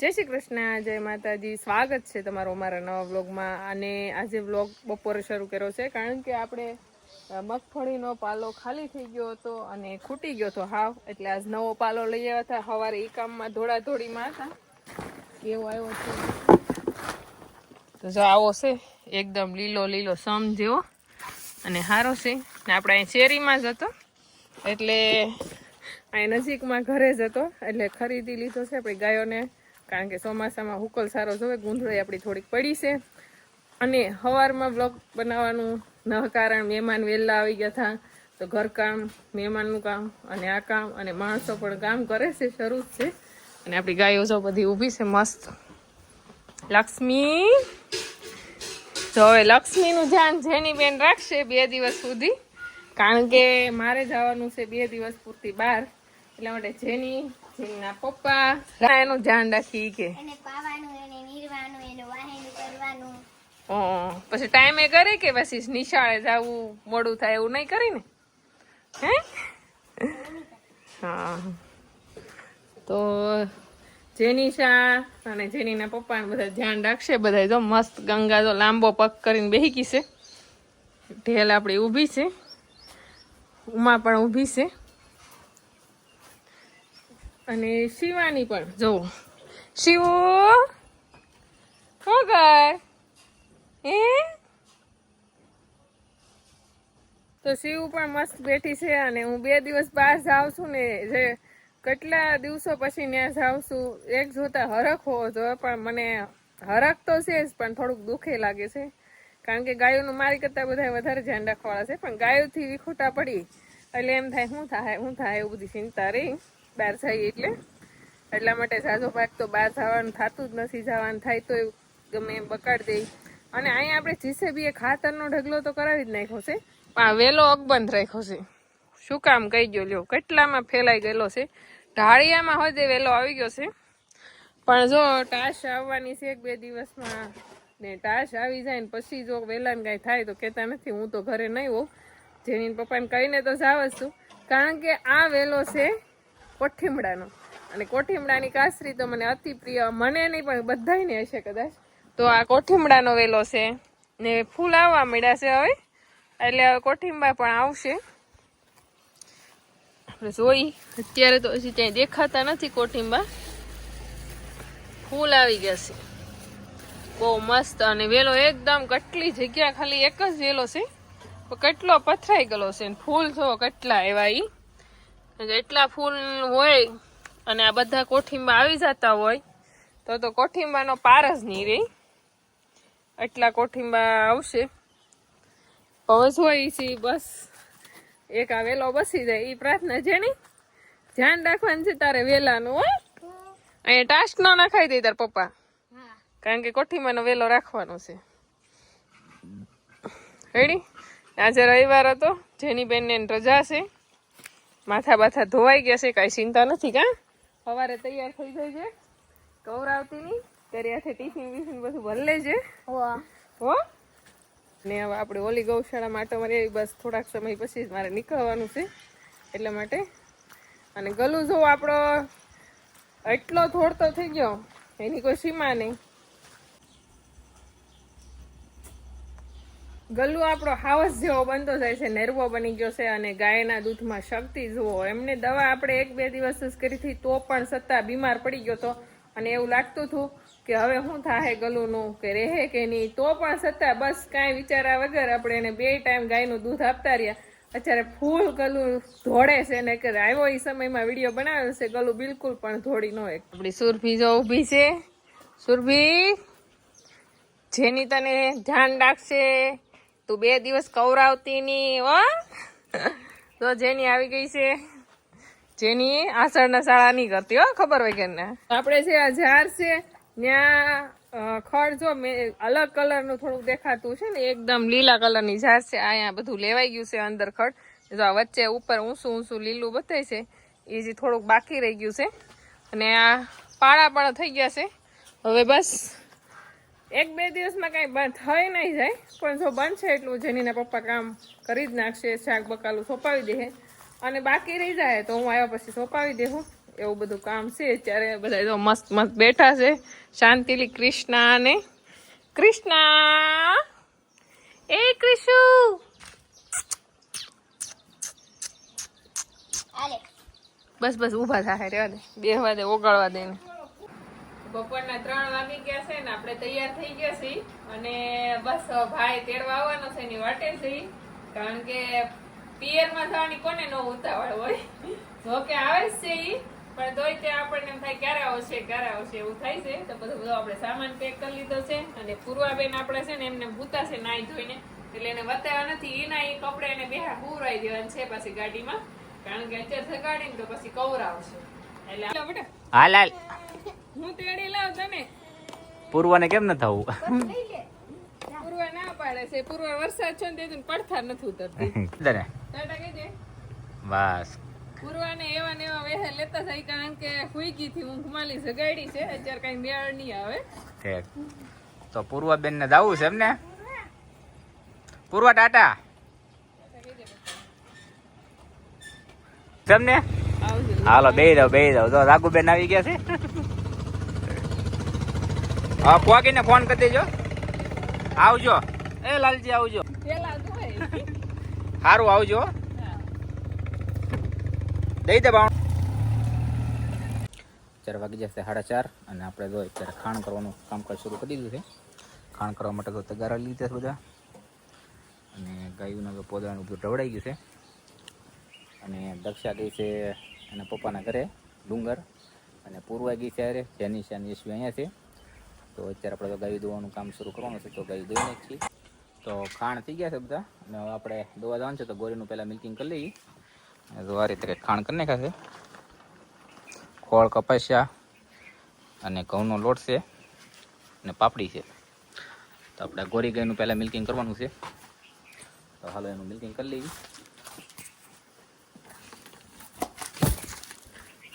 જય શ્રી કૃષ્ણ, જય માતાજી. સ્વાગત છે તમારો અમારા નવા વ્લોગમાં. અને આજે વ્લોગ બપોરે શરૂ કર્યો છે, કારણ કે આપણે મગફળીનો પાલો ખાલી થઈ ગયો હતો અને ખૂટી ગયો હતો હાવ. એટલે આજ નવો પાલો લઈ આવ્યા હતા. સવારે એ કામમાં ધોળા ધોળીમાં હતા. કેવો આવ્યો છે? તો જો આવો છે, એકદમ લીલો લીલો સમ જેવો. અને સારો છે. ને આપણે અહીં શેરીમાં જ હતો. એટલે અહીં નજીકમાં ઘરે જ હતો. એટલે ખરીદી લીધો છે આપણી ગાયોને. કારણ કે ચોમાસામાં હુકલ સારો જોવે ગુંદળી આપણી થોડીક પડી છે. અને સવારમાં બ્લોગ બનાવવાનું ન કારણ મહેમાન વહેલા આવી ગયા હતા, તો ઘરકામ, મહેમાનનું કામ અને આ કામ અને માણસો પણ કામ કરે છે, શરૂ જ છે. અને આપણી ગાયો જો બધી ઊભી છે, મસ્ત. લક્ષ્મી! તો હવે લક્ષ્મીનું ધ્યાન જેની બેન રાખશે બે દિવસ સુધી. કારણ કે મારે જવાનું છે બે દિવસ પૂરતી બહાર. એટલા માટે જેની જેનીના પપ્પા એનું ધ્યાન રાખી કે પછી ટાઈમે કરે કે પછી નિશાળે જવું મોડું થાય એવું નહીં કરી ને હે હા તો જેનીશા અને જેનીના પપ્પાને બધા ધ્યાન રાખશે બધા જો મસ્ત ગંગા જો લાંબો પગ કરીને બેહી ગઈ છે ઢેલ આપણી ઊભી છે ઉમા પણ ઊભી છે અને શિવાની પણ, જો. શિવો શું કર હે? તો શિવ પણ મસ્ત બેઠી છે અને હું બે દિવસ બહાર જાઉં છું ને, જે કેટલા દિવસો પછી ત્યાં જાઉં છું, એક જોતા હરખ હોવો જોઈએ, પણ મને હરખ તો છે જ, પણ થોડુંક દુઃખે લાગે છે. કારણ કે ગાયોનું મારી કરતાં બધા વધારે ધ્યાન રાખવાળા છે, પણ ગાયોથી વિખોટા પડી, એટલે એમ થાય શું થાય શું થાય, એવું બધી ચિંતા રહી. બહાર જઈએ એટલે. એટલા માટે ઝાઝો પાક તો બહાર જવાનું થતું જ નથી, જવાનું થાય તો ગમે એમ બકાડી દે. અને અહીંયા આપણે જીસીબીએ ખાતરનો ઢગલો તો કરાવી જ નાખ્યો છે, પણ આ વેલો અકબંધ રાખ્યો છે. શું કામ કહી ગયો લ્યો, કેટલામાં ફેલાઈ ગયેલો છે. ઢાળિયામાં હજે વેલો આવી ગયો છે. પણ જો ટાશ આવવાની છે એક બે દિવસમાં, ને ટાશ આવી જાય ને પછી જો વેલાને કાંઈ થાય તો કહેતા નથી, હું તો ઘરે નહીં હોઉં. જેની પપ્પાને કહીને તો જાવ છું. કારણ કે આ વેલો છે કોઠીમડાનો. અને કોઠીમડાની કાસરી તો મને અતિ પ્રિય, મને નહીં, પણ બધાયને હશે કદાચ. તો આ કોઠીમડાનો વેલો છે. ને ફૂલ આવવા મળ્યા છે હવે. એટલે હવે કોઠીમડા પણ આવશે. આપણે જોઈ, અત્યારે તો હજી ત્યાં દેખાતા નથી કોઠીંબા ફૂલ આવી ગયા છે. બહુ મસ્ત અને વેલો એકદમ કેટલી જગ્યા ખાલી એક જ વેલો છે. કેટલો પથરાઈ ગયેલો છે ફૂલ જો કેટલા એવા ઈ. એટલા ફૂલ હોય અને આ બધા કોઠીંબા આવી જતા હોય તો તો કોઠીંબાનો પાર જ નહીં રહે એટલા કોઠીંબા આવશે. હવે હોય છે બસ એક આ વેલો બસી જાય એ પ્રાર્થના છે ને? ધ્યાન રાખવાનું છે તારે વેલાનું હો. અહીંયા ટાસ્ક ન નાખાવી દે તાર પપ્પા. કારણ કે કોઠીમાંનો વેલો રાખવાનો છે. રેડી આજે રવિવાર હતો જેની બેનને રજા છે. માથા બાથા ધોવાઈ ગયા છે કાંઈ ચિંતા નથી કા? સવારે તૈયાર થઈ જાય છે ત્યારે હાથે ટિફિન વિફિન બધું ભરી છે હો? ને હવે આપણે ઓલી ગૌશાળા માટે મારે બસ થોડાક સમય પછી જ મારે નીકળવાનું છે એટલા માટે. અને ગલું જો આપણો એટલો થોડતો થઈ ગયો એની કોઈ સીમા નહીં. ગલ્લુ આપણો હાવસ જેવો બનતો જાય છે, નેરવો બની ગયો છે અને ગાયના દૂધમાં શક્તિ જુઓ. એમને દવા આપણે એક બે દિવસ જ કરી હતી, તો પણ સત્તા બીમાર પડી ગયો હતો અને એવું લાગતું હતું કે હવે શું થાય ગલુનું કે રહે કે નહીં. તો પણ સત્તા બસ કાંઈ વિચાર્યા વગર આપણે એને બે ટાઈમ ગાયનું દૂધ આપતા રહ્યા. અત્યારે ફૂલ ગલું ધોળે છે ને કે આવ્યો એ સમયમાં વીડિયો બનાવ્યો છે ગલું બિલકુલ પણ ધોડી ન હોય. આપણી સુરભી જો ઊભી છે. સુરભી, જેની તને ધ્યાન રાખશે. તું બે દિવસ કવરાવતી ની હો. તો જેની આવી ગઈ છે, જેની આસળના શાળા નહીં કરતી, હો, ખબર હોય કે આપણે જે આ ઝાડ છે, ત્યાં ખડ જો મેં, અલગ કલરનું થોડુંક દેખાતું છે ને, એકદમ લીલા કલરની ઝાડ છે અહીંયા બધું લેવાઈ ગયું છે અંદર ખડ. જો આ વચ્ચે ઉપર ઊંચું ઊંચું લીલું બતાય છે એ જે થોડુંક બાકી રહી ગયું છે. અને આ પાળા પાળા થઈ ગયા છે. હવે બસ એક બે દિવસમાં કાંઈ બંધ થઈ નહીં જાય પણ જો બનશે એટલું જેનીના પપ્પા કામ કરી જ નાખશે શાક બકાલું સોંપાવી દે અને બાકી રહી જાય તો હું આવ્યા પછી સોંપાવી દેવું એવું બધું કામ છે. ત્યારે બધા તો મસ્ત મસ્ત બેઠા છે. શાંતિલી કૃષ્ણા ને કૃષ્ણા! એ કૃષુ! બસ બસ ઊભા થાય રેવા દે. બેહવા દે ઓગાળવા દે ને બપોરના ત્રણ વાગી ગયા છે ને આપણે તૈયાર થઈ ગયા છીએ. અને બસ ભાઈ તેડવા આવવાનો છે એની વાટે છીએ. કારણ કે પિયરમાં થવાની કોને નો ઉતાવળ હોય. જો કે આવે છે ઈ. પણ તોય તે આપણને એમ થાય ક્યારે આવશે ક્યારે આવશે એવું થાય છે. તો બધું બધું આપણે સામાન પેક કરી લીધો છે. અને પૂર્વાબેન આપણે છે ને એમને ભૂતા છે નાઈ ધોઈને. એટલે એને બતાવ્યા નથી. એના એ કપડે એને બેહા પૂરાઈ દેવાનું છે પાછી ગાડીમાં. કારણ કે અત્યારે સગાડીને તો પછી કવરાવશે એટલે હાલ હાલ. હું તેડી લાવ તને. પૂર્વને કેમ ન થવું? પૂર્વ ના પાડે છે. પૂર્વ વરસાદ છે ને તેથી પડથાર નથી ઉતરતી. દરે ટાટા કહેજે બસ. પૂર્વાને એવા ને એવા વેહે લેતા જાય કારણ કે હુઈગી થી ઊંઘ માલી જગાડી છે. અત્યારે કઈ મેળ નહીં આવે. ઠીક તો પૂર્વબેન ને દાવું છે એમને? પૂર્વ ટાટા. તમને હાલો બે જાવ બે દો તો રાઘુબેન આવી ગયા છે. હા પોકીને ફોન કરી દેજો. આવજો. એ લાલજી આવજો. પેલા સારું આવજો. દઈ દે બાણ ચાર વાગી જશે સાડા ચાર અને આપણે જો અત્યારે ખાણ કરવાનું કામકાજ શરૂ કરી દીધું છે. ખાણ કરવા માટે તો તગારા લીધા છે બધા. અને ગાયુના તો પોદાનું બધું ઢવડાઈ ગયું છે. અને દક્ષા ગઈ છે એના પપ્પાના ઘરે ડુંગર. અને પૂર્વા ગઈ છે અરે જેની શાની યશવી અહીંયા છે. તો અત્યારે આપણે તો ગાયું દોવાનું કામ શરૂ કરવાનું છે, તો ગાયું દોઈ નાખીએ. તો ખાણ થઈ ગયા છે બધા. અને હવે આપણે દોવા જવાનું છે, તો ગોરીનું પહેલાં મિલ્કિંગ કરી લઈએ. તો આ રીતે ખાણ કરી નાખ્યા છે. ખોળ કપાસ્યા અને ઘઉંનો લોટ છે અને પાપડી છે. તો આપણે ગોરી ગાયનું પહેલાં મિલ્કિંગ કરવાનું છે. તો હાલો એનું મિલ્કિંગ કરી લઈએ.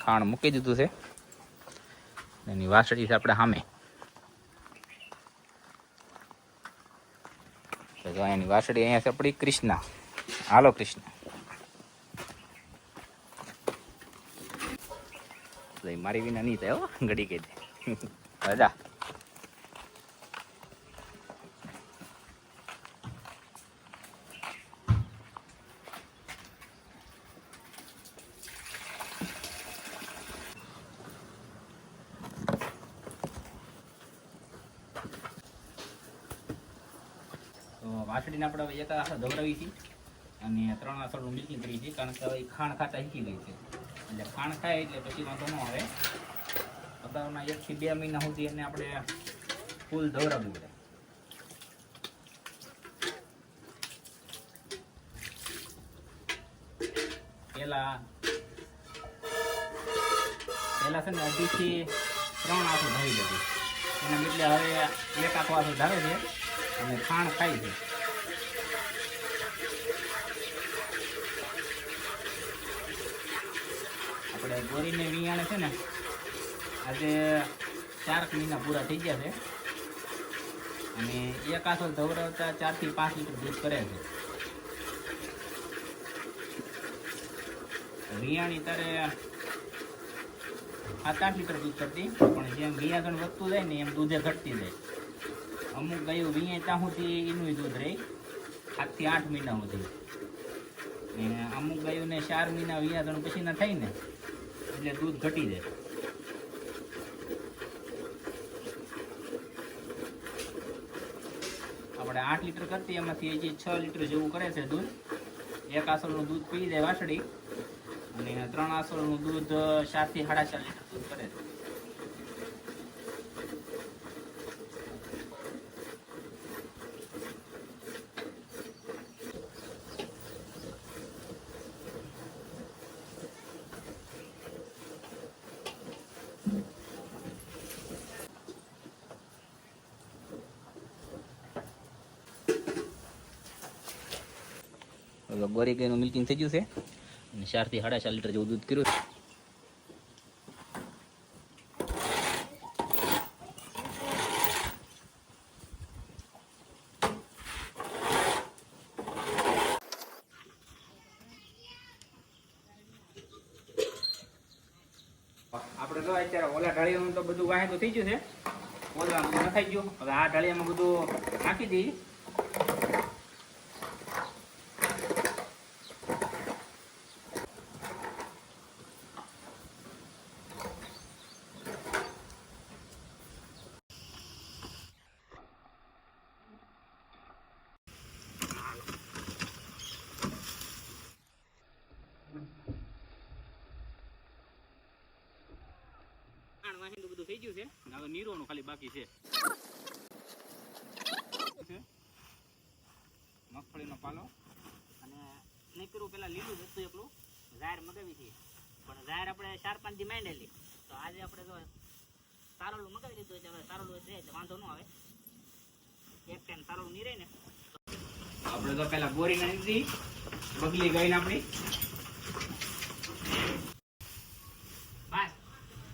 ખાણ મૂકી દીધું છે. એની વાસળી છે આપણે સામે. જો અહીંની વાસળી અહીંયા છે આપણી કૃષ્ણા. હાલો કૃષ્ણ. મારી વિના નહીં થાય હો, ઘડી કહી દે રજા તો વાસળીને આપણે એક આખા ધવરાવી છે અને ત્રણ આસળનું મિલ્કિંગ કરી છે કારણ કે હવે ખાણ ખાતા શીખી ગઈ છે. એટલે ખાણ ખાય એટલે પછી વાંધો ન આવે. અગાઉના એકથી બે મહિના સુધી એને આપણે ફૂલ ધવરાવવું પડે. પહેલાં પહેલાં છે ને અઢીથી ત્રણ આંખો ધરી લીધી એના બદલે હવે એક આખો આંખો ધારે છે અને ખાણ ખાય છે. આપણે બોરીને વિયાણે છે ને, આજે ચાર મહિના પૂરા થઈ ગયા છે. અને એક આસો ધવરાવતા ચારથી પાંચ લીટર દૂધ કરે છે. વિયાણી તારે સાત આઠ લીટર દૂધ કરતી, પણ જેમ વિયાગણ વધતું જાય ને એમ દૂધે ઘટતી જાય. અમુક ગયું વીએ ત્યાં સુધી એનું દૂધ રહે સાતથી આઠ મહિના સુધી અમુક ગાયોને ચાર મહિના વિયાગણ પછી ના થાય ને એટલે દૂધ ઘટી જાય. આપણે આઠ લીટર કરતી, એમાંથી હજી છ લીટર જેવું કરે છે દૂધ. એક આસળનું દૂધ પી જાય વાસળી અને ત્રણ આસળનું દૂધ ચારથી સાડા ચાર લીટર દૂધ કરે છે હવે ગોરી ગાયનું મિલ્કિંગ થઈ ગયું છે. અને ચારથી સાડા ચાર લીટર જેવું દૂધ કર્યું છે. જો અત્યારે ઓલા ઢાળિયાનું તો બધું વાહે તો થઈ ગયું છે. ઓલા નખાઈ ગયું. હવે આ ઢાળિયામાં બધું નાખી દઈએ ખાણ વાહીનું બધું થઈ ગયું છે. હવે નીરોનું ખાલી બાકી છે. મગફળીનો પાલો. અને નીકળું પેલા લીલું હતું એકલું. ઝાર મગાવી હતી. પણ ઝાર આપણે ચાર પાંચ દી માંડેલી. તો આજે આપણે જો સારોલું મગાવી લીધું છે. હવે સારોલું છે એટલે વાંધો ન આવે. એક ટાઈમ સારોલું નીરે ને. આપણે તો પેલા બોરી નાખી બગલી ગઈ ને આપણી.